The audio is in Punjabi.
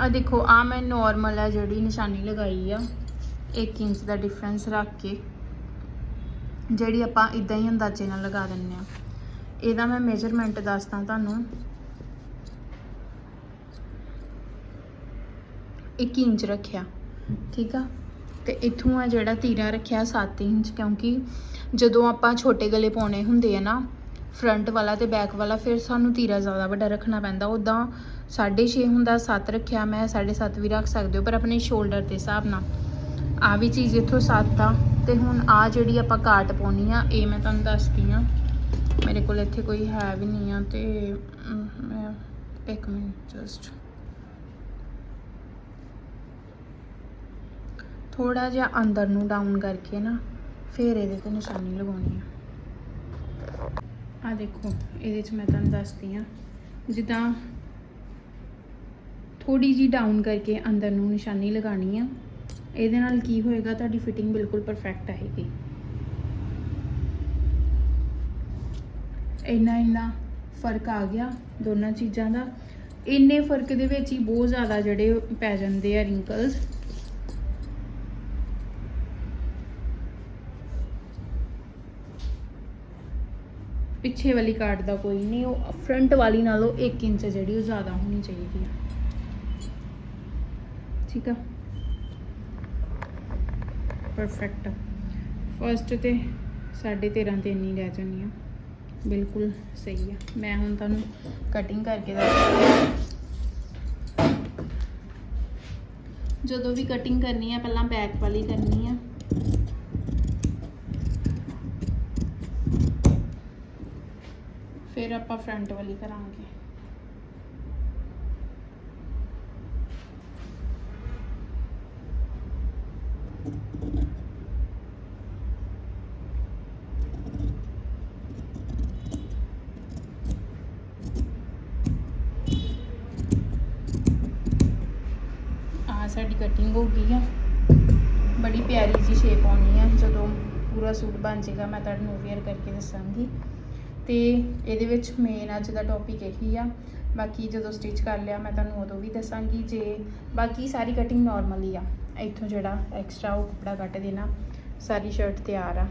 ਆ ਦੇਖੋ, ਆ ਮੈਂ ਨਾਰਮਲ ਆ ਜਿਹੜੀ ਨਿਸ਼ਾਨੀ ਲਗਾਈ ਆ। 1 ਇੰਚ ਦਾ ਡਿਫਰੈਂਸ ਰੱਖ ਕੇ। ਜਿਹੜੀ ਆਪਾਂ ਇਦਾਂ ਹੀ ਅੰਦਾਜ਼ੇ ਨਾਲ ਲਗਾ ਦਿੰਨੇ ਆ। ਇਹਦਾ ਮੈਂ ਮੇਜਰਮੈਂਟ ਦੱਸਦਾ ਤੁਹਾਨੂੰ। 1 ਇੰਚ ਰੱਖਿਆ, ਠੀਕ ਆ? ਤੇ ਇੱਥੋਂ ਆ ਜਿਹੜਾ ਤੀਰਾ ਰੱਖਿਆ 7 ਇੰਚ, ਕਿਉਂਕਿ ਜਦੋਂ ਆਪਾਂ ਛੋਟੇ ਗਲੇ ਪਾਉਣੇ ਹੁੰਦੇ ਆ ਨਾ ਫਰੰਟ ਵਾਲਾ ਤੇ ਬੈਕ ਵਾਲਾ, ਫਿਰ ਸਾਨੂੰ ਤੀਰਾ ਜ਼ਿਆਦਾ ਵੱਡਾ ਰੱਖਣਾ ਪੈਂਦਾ। ਉਦਾਂ 6.5 ਹੁੰਦਾ 7 ਰੱਖਿਆ ਮੈਂ 7.5 ਵੀ ਰੱਖ ਸਕਦੇ ਹੋ, ਪਰ ਆਪਣੇ ਸ਼ੋਲਡਰ ਦੇ ਹਿਸਾਬ ਨਾਲ। ਆ ਵੀ ਚੀਜ਼ ਇੱਥੋਂ 7 ਆ। ਤੇ ਹੁਣ ਆ ਜਿਹੜੀ ਆਪਾਂ ਕਾਟ ਪਾਉਣੀ ਆ, ਇਹ ਮੈਂ ਤੁਹਾਨੂੰ ਦੱਸਦੀ ਆ। ਮੇਰੇ ਕੋਲ ਇੱਥੇ ਕੋਈ ਹੈ ਵੀ ਨਹੀਂ ਆ ਤੇ ਮੈਂ ਇੱਕ ਮਿੰਟ ਜਸਟ ਥੋੜਾ ਜਿਹਾ ਅੰਦਰ ਨੂੰ ਡਾਊਨ ਕਰਕੇ ਨਾ, ਫਿਰ ਇਹਦੇ ਤੇ ਨਿਸ਼ਾਨੀ ਲਗਾਉਣੀ ਆ। ਆ ਦੇਖੋ, ਇਹਦੇ ਚ ਮੈਂ ਤੁਹਾਨੂੰ ਦੱਸਦੀ ਆ ਜਿੱਦਾਂ ਥੋੜੀ ਜੀ ਡਾਊਨ ਕਰਕੇ ਅੰਦਰ ਨੂੰ ਨਿਸ਼ਾਨੀ ਲਗਾਣੀ ਆ, ਇਹਦੇ ਨਾਲ ਕੀ ਹੋਏਗਾ, ਤੁਹਾਡੀ ਫਿਟਿੰਗ ਬਿਲਕੁਲ ਪਰਫੈਕਟ ਆਏਗੀ। ਇੰਨਾ ਇੰਨਾ ਫ਼ਰਕ ਆ ਗਿਆ ਦੋਨਾਂ ਚੀਜ਼ਾਂ ਦਾ। ਇੰਨੇ ਫ਼ਰਕ ਦੇ ਵਿੱਚ ਹੀ ਬਹੁਤ ਜ਼ਿਆਦਾ ਜਿਹੜੇ ਪੈ ਜਾਂਦੇ ਆ ਰਿੰਕਲਸ ਪਿੱਛੇ ਵਾਲੀ ਕਾਟ ਦਾ ਕੋਈ ਨਹੀਂ, ਉਹ ਫਰੰਟ ਵਾਲੀ ਨਾਲੋਂ 1 ਇੰਚ ਜਿਹੜੀ, ਉਹ ਜ਼ਿਆਦਾ ਹੋਣੀ ਚਾਹੀਦੀ ਆ ਠੀਕ ਆ? ਪਰਫੈਕਟ ਫਰਸਟ ਤੇ 13.5 ਤੇ ਇੰਨੀ ਰਹਿ ਜਾਣੀ ਆ। ਬਿਲਕੁਲ ਸਹੀ ਆ। ਮੈਂ ਹੁਣ ਤੁਹਾਨੂੰ ਕਟਿੰਗ ਕਰਕੇ ਦੱਸਦੀ ਜਦੋਂ ਵੀ ਕਟਿੰਗ ਕਰਨੀ ਆ, ਪਹਿਲਾਂ ਬੈਕ ਵਾਲੀ ਕਰਨੀ ਆ। ਫਿਰ ਆਪਾਂ ਫਰੰਟ ਵਾਲੀ ਕਰਾਂਗੇ ਆ ਸਾਡੀ ਕਟਿੰਗ ਹੋ ਗਈ ਆ ਬੜੀ ਪਿਆਰੀ ਜੀ ਸ਼ੇਪ ਆਉਣੀ ਆ ਜਦੋਂ ਪੂਰਾ ਸੂਟ ਬਣ ਜਾਏਗਾ ਮੈਂ ਤੁਹਾਨੂੰ ਵੇਅਰ ਕਰਕੇ ਦੱਸਾਂਗੀ ਤੇ ਇਹਦੇ ਵਿੱਚ ਮੇਨ ਅੱਜ ਦਾ ਟੌਪਿਕ ਇਹੀ ਆ। ਬਾਕੀ ਜਦੋਂ ਸਟਿਚ ਕਰ ਲਿਆ, ਮੈਂ ਤੁਹਾਨੂੰ ਉਦੋਂ ਵੀ ਦੱਸਾਂਗੀ ਜੇ ਬਾਕੀ ਸਾਰੀ ਕਟਿੰਗ ਨਾਰਮਲ ਹੀ ਆ। ਇੱਥੋਂ ਜਿਹੜਾ ਐਕਸਟਰਾ ਉਹ ਕੱਪੜਾ ਕੱਟ ਦੇਣਾ, ਸਾਰੀ ਸ਼ਰਟ ਤਿਆਰ ਆ।